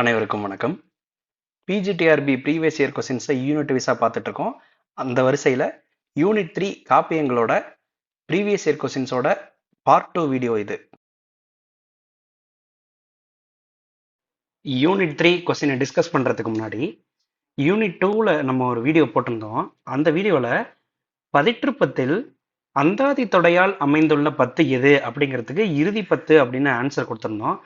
அனைவருக்கும் வணக்கம். PGTRB previous year கொஸ்டின்ஸை யூனிட் விசா பார்த்துட்டு இருக்கோம் அந்த வரிசையில் யூனிட் த்ரீ காப்பியங்களோட ப்ரீவியஸ் இயர் கொஸ்டின்ஸோட பார்ட் டூ வீடியோ இது. யூனிட் த்ரீ கொஸ்டினை டிஸ்கஸ் பண்ணுறதுக்கு முன்னாடி யூனிட் டூவில் நம்ம ஒரு வீடியோ போட்டிருந்தோம். அந்த வீடியோவில் பதிற்றுப்பத்தில் அந்தாதி தொடையால் அமைந்துள்ள பத்து எது அப்படிங்கிறதுக்கு இறுதி பத்து அப்படின்னு ஆன்சர் கொடுத்துருந்தோம்.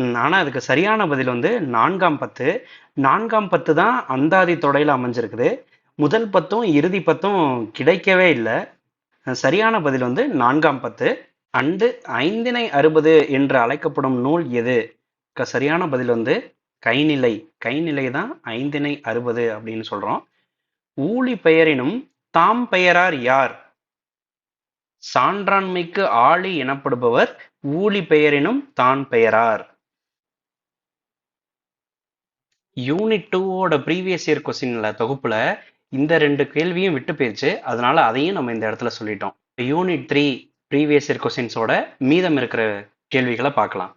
ஆனால் அதுக்கு சரியான பதில் வந்து நான்காம் பத்து. நான்காம் பத்து தான் அந்தாதி தொடையில் அமைஞ்சிருக்குது. முதல் பத்தும் இறுதி பத்தும் கிடைக்கவே இல்லை. சரியான பதில் வந்து நான்காம் பத்து. அண்டு ஐந்தினை அறுபது என்று அழைக்கப்படும் நூல் எது? க- சரியான பதில் வந்து கைநிலை. கைநிலை தான் ஐந்தினை அறுபது அப்படின்னு சொல்றோம். ஊழி பெயரினும் தாம் பெயரார் யார்? சான்றாண்மைக்கு ஆளி எனப்படுபவர் ஊழி பெயரினும் தான் பெயரார். யூனிட் டூவோட ப்ரீவியஸ் இயர் கொஸ்டின்ல தொகுப்புல இந்த ரெண்டு கேள்வியும் விட்டு போயிடுச்சு அதனால அதையும் நம்ம இந்த இடத்துல சொல்லிட்டோம். யூனிட் த்ரீ ப்ரீவியஸ் இயர் கொஸ்டின்ஸோட மீதம் இருக்கிற கேள்விகளை பார்க்கலாம்.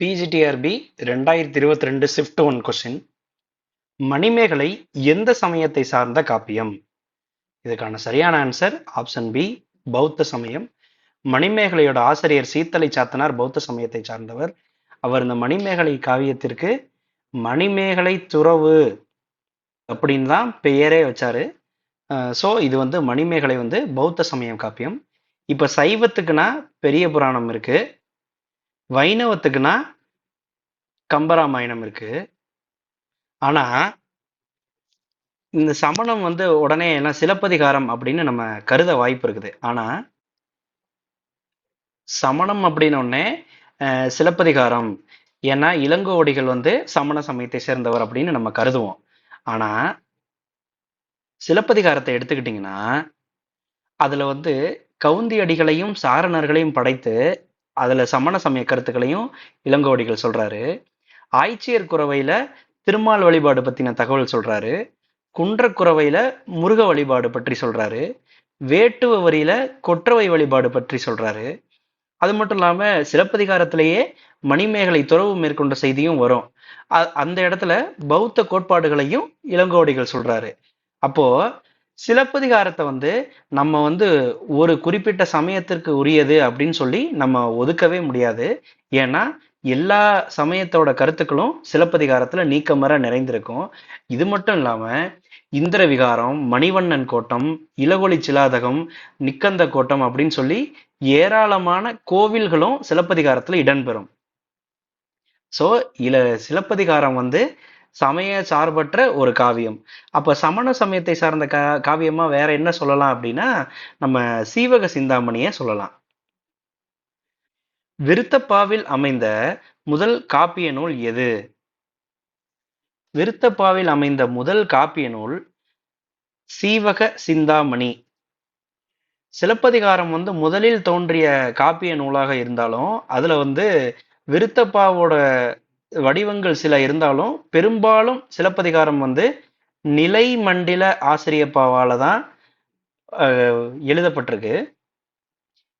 பிஜிடிஆர்பி ரெண்டாயிரத்தி இருபத்தி ரெண்டு ஷிஃப்ட் ஒன் கொஸ்டின் மணிமேகலை எந்த சமயத்தை சார்ந்த காப்பியம்? இதுக்கான சரியான ஆன்சர் ஆப்ஷன் பி பௌத்த சமயம். மணிமேகலையோட ஆசிரியர் சீத்தலை சாத்தனார் பௌத்த சமயத்தை சார்ந்தவர். அவர் இந்த மணிமேகலை காவியத்திற்கு மணிமேகலை துறவு அப்படின்னு தான் பெயரே வச்சாரு. ஸோ இது வந்து மணிமேகலை வந்து பௌத்த சமயம் காப்பியம். இப்போ சைவத்துக்குன்னா பெரிய புராணம் இருக்கு. வைணவத்துக்குன்னா கம்பராமாயணம் இருக்கு. ஆனா இந்த சமணம் வந்து உடனே என்ன சிலப்பதிகாரம் அப்படின்னு நம்ம கருத வாய்ப்பு இருக்குது. ஆனா சமணம் அப்படின்னு சிலப்பதிகாரம். ஏன்னா இளங்கோவடிகள் வந்து சமண சமயத்தை சேர்ந்தவர் அப்படின்னு நம்ம கருதுவோம். ஆனா சிலப்பதிகாரத்தை எடுத்துக்கிட்டிங்கன்னா அதுல வந்து கவுந்தி அடிகளையும் சாரணர்களையும் படைத்து அதுல சமண சமய கருத்துக்களையும் இளங்கோவடிகள் சொல்றாரு. ஆய்ச்சியர் குறவையில திருமால் வழிபாடு பத்தின தகவல் சொல்றாரு. குன்றக்குறவையில முருக வழிபாடு பற்றி சொல்றாரு. வேட்டுவ வரியில கொற்றவை வழிபாடு பற்றி சொல்றாரு. அது மட்டும் இல்லாம சிலப்பதிகாரத்திலேயே மணிமேகலை துறவு மேற்கொண்ட செய்தியும் வரும். அந்த இடத்துல பௌத்த கோட்பாடுகளையும் இளங்கோடிகள் சொல்றாரு. அப்போ சிலப்பதிகாரத்தை வந்து நம்ம வந்து ஒரு குறிப்பிட்ட சமயத்திற்கு உரியது அப்படின்னு சொல்லி நம்ம ஒதுக்கவே முடியாது. ஏன்னா எல்லா சமயத்தோட கருத்துக்களும் சிலப்பதிகாரத்துல நீக்கமர நிறைந்திருக்கும். இது மட்டும் இல்லாம இந்திர விகாரம் மணிவண்ணன் கோட்டம் இளகொலி சிலாதகம் நிக்கந்த கோட்டம் அப்படின்னு சொல்லி ஏராளமான கோவில்களும் சிலப்பதிகாரத்துல இடம்பெறும். ஸோ இல சிலப்பதிகாரம் வந்து சமய சார்பற்ற ஒரு காவியம். அப்ப சமண சமயத்தை சார்ந்த கா காவியமா வேற என்ன சொல்லலாம் அப்படின்னா நம்ம சீவக சிந்தாமணியை சொல்லலாம். விருத்தப்பாவில் அமைந்த முதல் காப்பிய நூல் எது? விருத்தப்பாவில் அமைந்த முதல் காப்பிய நூல் சீவக சிந்தாமணி. சிலப்பதிகாரம் வந்து முதலில் தோன்றிய காப்பிய நூலாக இருந்தாலும் அதுல வந்து விருத்தப்பாவோட வடிவங்கள் சில இருந்தாலும் பெரும்பாலும் சிலப்பதிகாரம் வந்து நிலை மண்டில ஆசிரியப்பாவால தான் எழுதப்பட்டிருக்கு.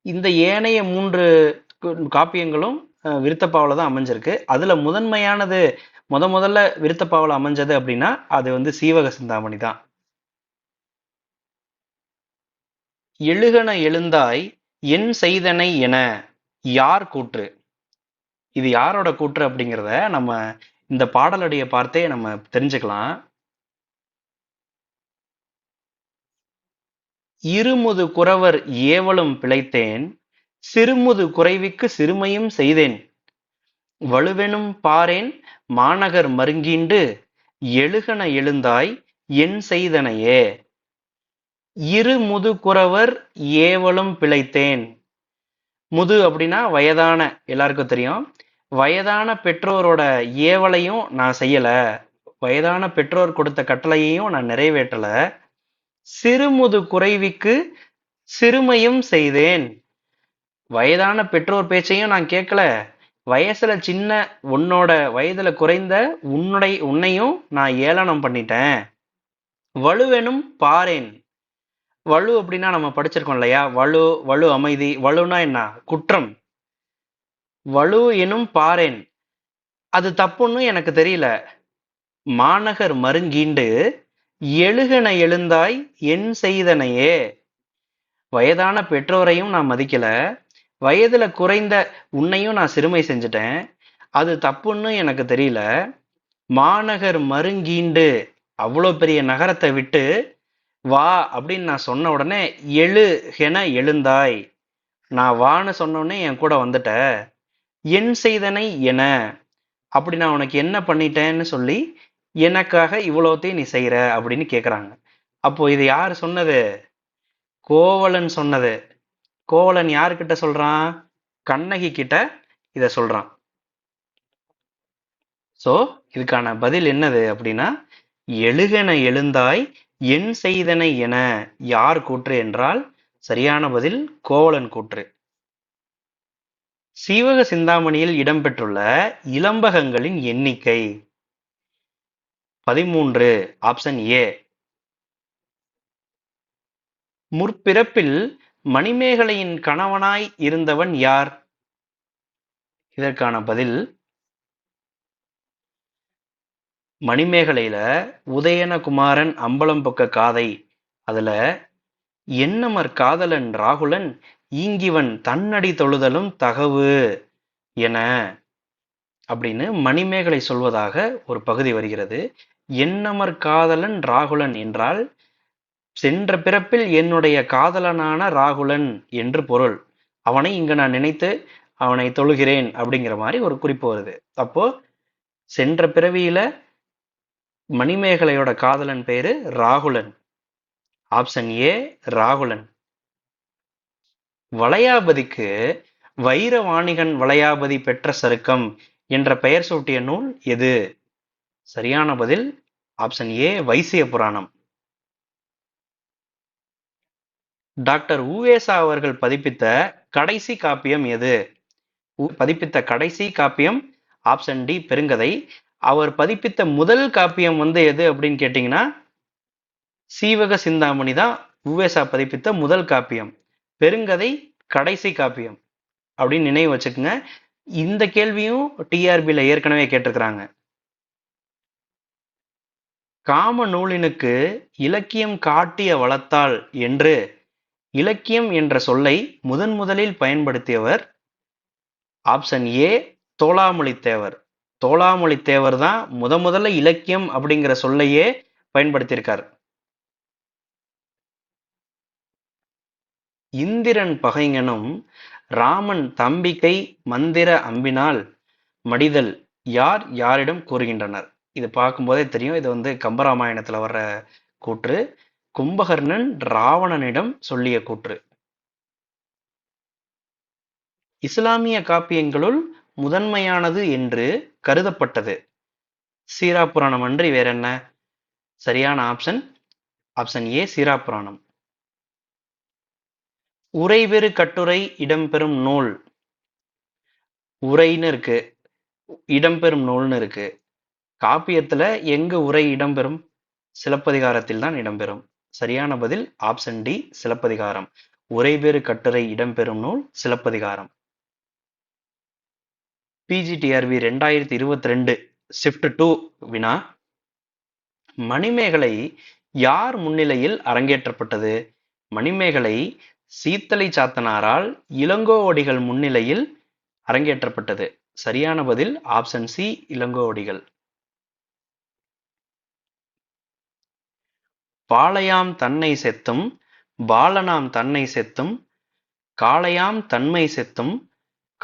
இந்த ஏனைய மூன்று காப்பியங்களும் விருத்தப்பாவில் தான் அமைஞ்சிருக்கு. அதில் முதன்மையானது முத முதல்ல விருத்தப்பாவில் அமைஞ்சது அப்படின்னா அது வந்து சீவக சிந்தாமணி தான். எழுகன எழுந்தாய் என் செய்தனை என யார் கூற்று? இது யாரோட கூற்று அப்படிங்கிறத நம்ம இந்த பாடலடியை பார்த்தே நம்ம தெரிஞ்சுக்கலாம். இருமுது குறவர் ஏவலும் பிழைத்தேன் சிறுமுது குறைவிக்கு சிறுமையும் செய்தேன். வலுவெனும் பாரேன் மாநகர் மருங்கீண்டு எழுகன எழுந்தாய் என் செய்தனையே. இரு முது குறவர் ஏவலும் பிழைத்தேன். முது அப்படின்னா வயதான எல்லாருக்கும் தெரியும். வயதான பெற்றோரோட ஏவலையும் நான் செய்யல. வயதான பெற்றோர் கொடுத்த கட்டளையையும் நான் நிறைவேற்றல. சிறுமுது குறைவிக்கு சிறுமையும் செய்தேன். வயதான பெற்றோர் பேச்சையும் நான் கேட்கல. வயசுல சின்ன உன்னோட வயதுல குறைந்த உன்னுடைய உன்னையும் நான் ஏளனம் பண்ணிட்டேன். வலுவெனும் பாரேன். வலு அப்படின்னா நம்ம படிச்சிருக்கோம் இல்லையா? வலு வலு அமைதி வலுனா என்ன? குற்றம். வலு எனும் பாரேன். அது தப்புன்னு எனக்கு தெரியல. மாநகர் மருங்கீண்டு எழுகன எழுந்தாய் என் செய்தனையே. வயதான பெற்றோரையும் நான் மதிக்கல. வயதுல குறைந்த உன்னையும் நான் சிறுமை செஞ்சுட்டேன். அது தப்புன்னு எனக்கு தெரியல. மாநகர் மருங்கீண்டு. அவ்வளோ பெரிய நகரத்தை விட்டு வா அப்படின்னு நான் சொன்ன உடனே எழு என எழுந்தாய். நான் வான்னு சொன்னோடனே என் கூட வந்துட்ட. என் செய்தனை என. அப்படி நான் உனக்கு என்ன பண்ணிட்டேன்னு சொல்லி எனக்காக இவ்வளோத்தையும் நீ செய்கிற அப்படின்னு கேட்குறாங்க அப்போ இது யார் சொன்னது? கோவலன் சொன்னது. கோவலன் யாருக்கிட்ட சொல்றான்? கண்ணகி கிட்ட இத சொல்றான். சோ இதுக்கான பதில் என்னது அப்படின்னா எழுகன எழுந்தாய் என் செய்தனை என யார் கூற்று என்றால் சரியான பதில் கோவலன் கூற்று. சீவக சிந்தாமணியில் இடம்பெற்றுள்ள இலம்பகங்களின் எண்ணிக்கை. பதிமூன்று ஆப்ஷன் ஏ முற்பிறப்பில் மணிமேகலையின் கணவனாய் இருந்தவன் யார்? இதற்கான பதில் மணிமேகலையில உதயனகுமாரன் அம்பலம் பொக்க காதை அதுல என்னமர் காதலன் ராகுலன் ஈங்கிவன் தன்னடி தொழுதலும் தகவு என அப்படின்னு மணிமேகலை சொல்வதாக ஒரு பகுதி வருகிறது. என்னமர் காதலன் ராகுலன் என்றால் சென்ற பிறப்பில் என்னுடைய காதலனான ராகுலன் என்று பொருள். அவனை இங்கு நான் நினைத்து அவனை தொழுகிறேன் அப்படிங்கிற மாதிரி ஒரு குறிப்பு வருது. அப்போ சென்ற பிறவியில மணிமேகலையோட காதலன் பேரு ராகுலன். Option A Rahulan. வளையாபதிக்கு வைரவாணிகன் வளையாபதி பெற்ற சருக்கம் என்ற பெயர் சூட்டிய நூல் எது? சரியான பதில் option A Vaishya Puranam. Doctor U. Ve. Sa. அவர்கள் பதிப்பித்த கடைசி காப்பியம் எது? உ- பதிப்பித்த கடைசி காப்பியம் ஆப்ஷன் டி பெருங்கதை. அவர் பதிப்பித்த முதல் காப்பியம் வந்து எது அப்படின்னு கேட்டிங்கன்னா சீவக சிந்தாமணி தான் உவேசா பதிப்பித்த முதல் காப்பியம். பெருங்கதை கடைசி காப்பியம் அப்படின்னு நினைவு வச்சுக்கோங்க. இந்த கேள்வியும் டிஆர்பியில் ஏற்கனவே கேட்டிருக்கிறாங்க. காம நூலினுக்கு இலக்கியம் காட்டிய வளத்தால் என்று இலக்கியம் என்ற சொல்லை முதன் முதலில் பயன்படுத்தியவர் ஆப்ஷன் ஏ தோளாமொழி தேவர். தோளாமொழி தேவர் தான் முத முதல்ல இலக்கியம் அப்படிங்கிற சொல்லையே பயன்படுத்தியிருக்கார். இந்திரன் பகைங்கனும் ராமன் தம்பிக்கை மந்திர அம்பினால் மடிதல் யார் யாரிடம் கூறுகின்றனர்? இது பார்க்கும்போதே தெரியும். இது வந்து கம்பராமாயணத்துல வர்ற கூற்று. கும்பகர்ணன் ராவணனிடம் சொல்லிய கூற்று. இஸ்லாமிய காப்பியங்களுள் முதன்மையானது என்று கருதப்பட்டது. சீரா புராணம் அன்றி வேற என்ன சரியான ஆப்ஷன் ஆப்ஷன் ஏ சீரா புராணம் உரைபெறு கட்டுரை இடம்பெறும் நூல். உரைன்னு இருக்கு. இடம்பெறும் நூல்னு இருக்கு. காப்பியத்துல எங்க உரை இடம்பெறும்? சிலப்பதிகாரத்தில் தான் இடம்பெறும். சரியான பதில் ஆப்ஷன் டி சிலப்பதிகாரம். உரைபெறு கட்டுரை இடம்பெறும் நூல் சிலப்பதிகாரம். பிஜிடிஆர்வி ரெண்டாயிரத்தி இருபத்தி ரெண்டு ஷிஃப்ட் டூ வினா. மணிமேகலை யார் முன்னிலையில் அரங்கேற்றப்பட்டது? மணிமேகலை சீத்தலை சாத்தனாரால் இளங்கோவடிகள் முன்னிலையில் அரங்கேற்றப்பட்டது. சரியான பதில் ஆப்ஷன் சி இளங்கோவடிகள். பாளையாம் தன்னை செத்தும் பாலனாம் தன்னை செத்தும் காளையாம் தன்மை செத்தும்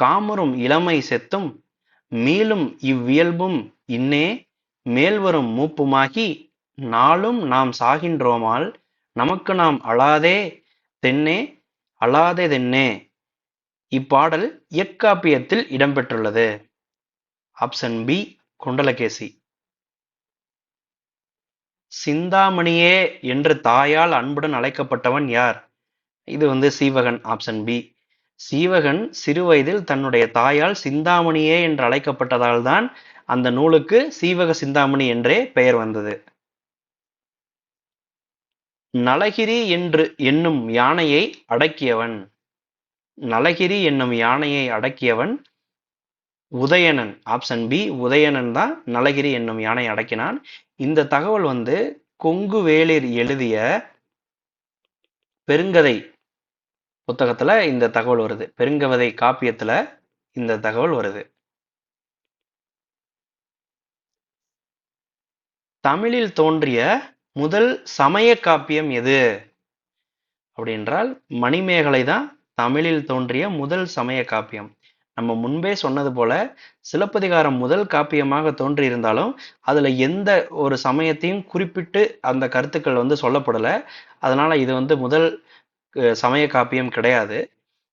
காமரும் இளமை செத்தும் மீளும் இவ்வியல்பும் இன்னே மேல்வரும் மூப்புமாகி நாளும் நாம் சாகின்றோமால் நமக்கு நாம் அழாதே தென்னே அழாததென்னே இப்பாடல் இயக்காப்பியத்தில் இடம்பெற்றுள்ளது. Option B Kundalakesi. சிந்தாமணியே என்று தாயால் அன்புடன் அழைக்கப்பட்டவன் யார்? இது வந்து சீவகன் ஆப்ஷன் பி சீவகன் சிறுவயதில் தன்னுடைய தாயால் சிந்தாமணியே என்று அழைக்கப்பட்டதால் தான் அந்த நூலுக்கு சீவக சிந்தாமணி என்றே பெயர் வந்தது. நலகிரி என்று என்னும் யானையை அடக்கியவன். நலகிரி என்னும் யானையை அடக்கியவன் உதயணன் ஆப்ஷன் பி உதயணன் தான் நலகிரி என்னும் யானை அடக்கினான். இந்த தகவல் வந்து கொங்கு வேளிர் எழுதிய பெருங்கதை புத்தகத்துல இந்த தகவல் வருது. பெருங்கவதை காப்பியத்துல இந்த தகவல் வருது. தமிழில் தோன்றிய முதல் சமய காப்பியம் எது? அப்படின்றால் மணிமேகலை தான் தமிழில் தோன்றிய முதல் சமய காப்பியம். நம்ம முன்பே சொன்னது போல சிலப்பதிகாரம் முதல் காப்பியமாக தோன்றியிருந்தாலும் அதில் எந்த ஒரு சமயத்தையும் குறிப்பிட்டு அந்த கருத்துக்கள் வந்து சொல்லப்படல. அதனால் இது வந்து முதல் சமய காப்பியம் கிடையாது.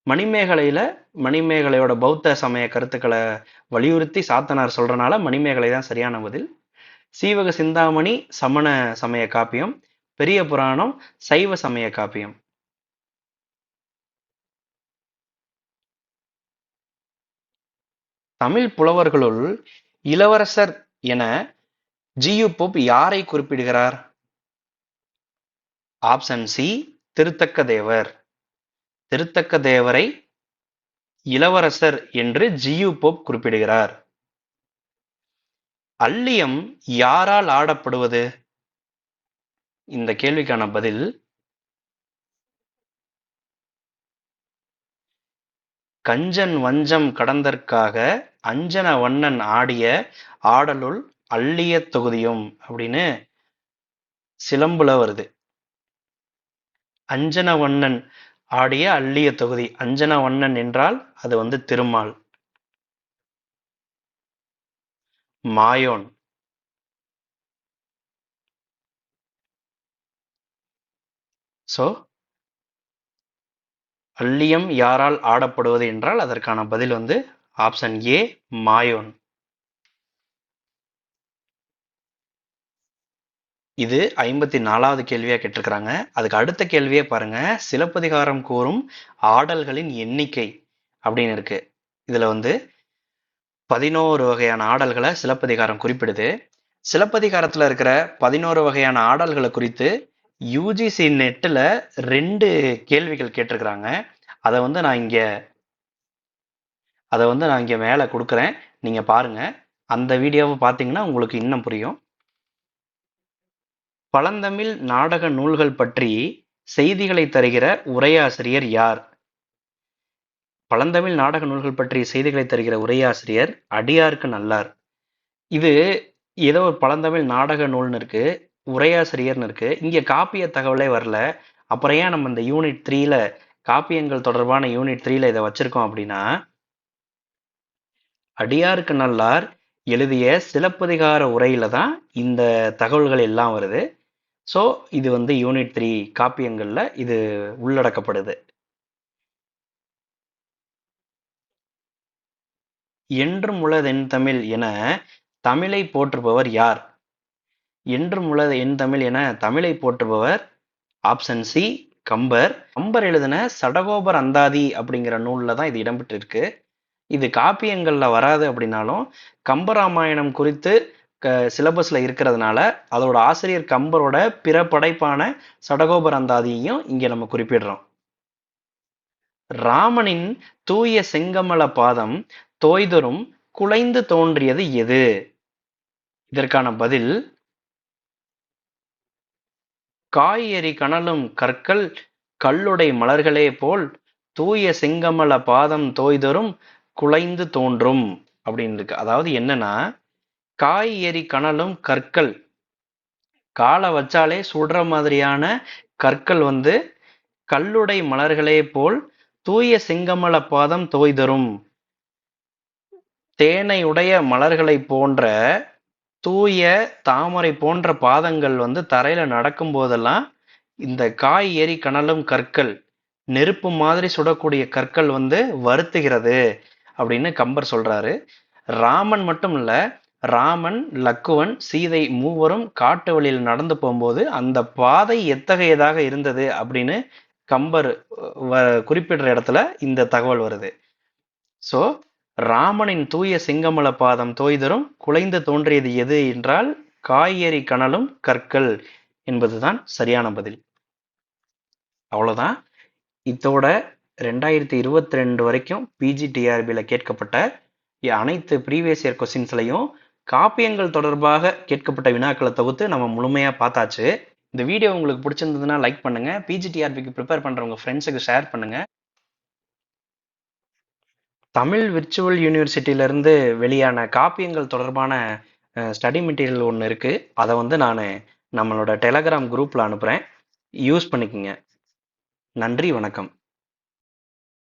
மணிமேகலையில் மணிமேகலையோட பௌத்த சமய கருத்துக்களை வலியுறுத்தி சாத்தனார் சொல்கிறனால மணிமேகலை தான் சரியான பதில். சீவக சிந்தாமணி சமண சமய காப்பியம் பெரிய புராணம் சைவ சமய காப்பியம். தமிழ் புலவர்களுள் இளவரசர் என ஜியு போப் யாரை குறிப்பிடுகிறார்? ஆப்ஷன் சி திருத்தக்க தேவர் திருத்தக்க தேவரை இளவரசர் என்று ஜியு போப் குறிப்பிடுகிறார். அல்லியம் யாரால் ஆடப்படுவது? இந்த கேள்விக்கான பதில் கஞ்சன் வஞ்சம் கடந்தற்காக அஞ்சன வண்ணன் ஆடிய ஆடலுள் அள்ளிய தொகுதியும் அப்படின்னு சிலம்புல வருது. அஞ்சன வண்ணன் ஆடிய அள்ளிய தொகுதி. அஞ்சன வண்ணன் என்றால் அது வந்து திருமால். மாயோன். சோ அல்லியம் யாரால் ஆடப்படுவது என்றால் அதற்கான பதில் வந்து ஆப்ஷன் ஏ மாயோன் இது ஐம்பத்தி நாலாவது கேள்வியா கேட்டிருக்கிறாங்க. அதுக்கு அடுத்த கேள்வியே பாருங்க. சிலப்பதிகாரம் கூறும் ஆடல்களின் எண்ணிக்கை அப்படின்னு இருக்கு. இதுல வந்து பதினோரு வகையான ஆடல்களை சிலப்பதிகாரம் குறிப்பிடுது. சிலப்பதிகாரத்துல இருக்கிற பதினோரு வகையான ஆடல்களை குறித்து யூஜிசி நெட்டில் ரெண்டு கேள்விகள் கேட்டிருக்கிறாங்க. அதை வந்து நான் இங்கே அதை வந்து நான் இங்கே மேலே கொடுக்குறேன். நீங்கள் பாருங்க. அந்த வீடியோவை பார்த்தீங்கன்னா உங்களுக்கு இன்னும் புரியும். பழந்தமிழ் நாடக நூல்கள் பற்றி செய்திகளை தருகிற உரையாசிரியர் யார்? பழந்தமிழ் நாடக நூல்கள் பற்றி செய்திகளை தருகிற உரையாசிரியர் அடியார்க்கு நல்லார். இது ஏதோ ஒரு பழந்தமிழ் நாடக நூல்னு இருக்கு. உரையாசிரியர்னு இருக்கு. இங்க காப்பிய தகவலே வரல. அப்புறம் ஏன் நம்ம இந்த யூனிட் த்ரீல காப்பியங்கள் தொடர்பான யூனிட் த்ரீல இதை வச்சிருக்கோம் அப்படின்னா அடியாருக்கு நல்லார் எழுதிய சிலப்பதிகார உரையில தான் இந்த தகவல்கள் எல்லாம் வருது. ஸோ இது வந்து யூனிட் த்ரீ காப்பியங்கள்ல இது உள்ளடக்கப்படுது. என்றும் உளதென் தமிழ் என தமிழை போற்றுபவர் யார்? என்றும் உளது என் தமிழ் என தமிழை போற்றுபவர் ஆப்ஷன் சி கம்பர். கம்பர் எழுதின சடகோபர் அந்தாதி அப்படிங்கிற நூலில் தான் இது இடம்பெற்றிருக்கு. இது காப்பியங்களில் வராது அப்படின்னாலும் கம்பராமாயணம் குறித்து சிலபஸில் இருக்கிறதுனால அதோட ஆசிரியர் கம்பரோட பிற படைப்பான சடகோபர் அந்தாதியையும் இங்கே நம்ம குறிப்பிடுறோம். ராமனின் தூய செங்கமல பாதம் தோய்தரும் குலைந்து தோன்றியது எது? இதற்கான பதில் காய்கறி கனலும் கற்கள் கல்லுடை மலர்களே போல் தூய செங்கமல பாதம் தோய்தரும் குலைந்து தோன்றும் அப்படின்னு இருக்கு. அதாவது என்னன்னா காய் எரி கனலும் கற்கள் காலை வச்சாலே சுடுற மாதிரியான கற்கள் வந்து கல்லுடை மலர்களே போல் தூய செங்கமல பாதம் தோய்தரும். தேனை உடைய மலர்களை போன்ற தூய தாமரை போன்ற பாதங்கள் வந்து தரையில நடக்கும் போதெல்லாம் இந்த காய் ஏறி கனலும் கற்கள் நெருப்பு மாதிரி சுடக்கூடிய கற்கள் வந்து வருத்துகிறது அப்படின்னு கம்பர் சொல்றாரு. ராமன் மட்டும் இல்ல ராமன் லக்குவன் சீதை மூவரும் காட்டு வழியில் நடந்து போகும்போது அந்த பாதை எத்தகையதாக இருந்தது அப்படின்னு கம்பர் குறிப்பிடுற இடத்துல இந்த தகவல் வருது. ஸோ ராமனின் தூய சிங்கமல பாதம் தோய்தரும் குலைந்து தோன்றியது எது என்றால் காய்கறி கணலும் கற்கள் என்பதுதான் சரியான பதில். அவ்வளோதான் இதோட ரெண்டாயிரத்தி இருபத்தி ரெண்டு வரைக்கும் பிஜிடிஆர்பியில் கேட்கப்பட்ட அனைத்து ப்ரீவியஸ் இயர் கொஸ்டின்ஸ்லையும் காப்பியங்கள் தொடர்பாக கேட்கப்பட்ட வினாக்களை தொகுத்து நம்ம முழுமையாக பார்த்தாச்சு. இந்த வீடியோ உங்களுக்கு பிடிச்சிருந்ததுன்னா லைக் பண்ணுங்க. பிஜிடிஆர்பிக்கு ப்ரிப்பேர் பண்ணுறவங்க ஃப்ரெண்ட்ஸுக்கு ஷேர் பண்ணுங்கள் தமிழ் விர்ச்சுவல் யூனிவர்சிட்டியிலேருந்து வெளியான காப்பியங்கள் தொடர்பான ஸ்டடி மெட்டீரியல் ஒன்று இருக்குது அதை வந்து நான் நம்மளோட டெலகிராம் குரூப்பில் அனுப்புகிறேன் யூஸ் பண்ணிக்கோங்க. நன்றி வணக்கம்.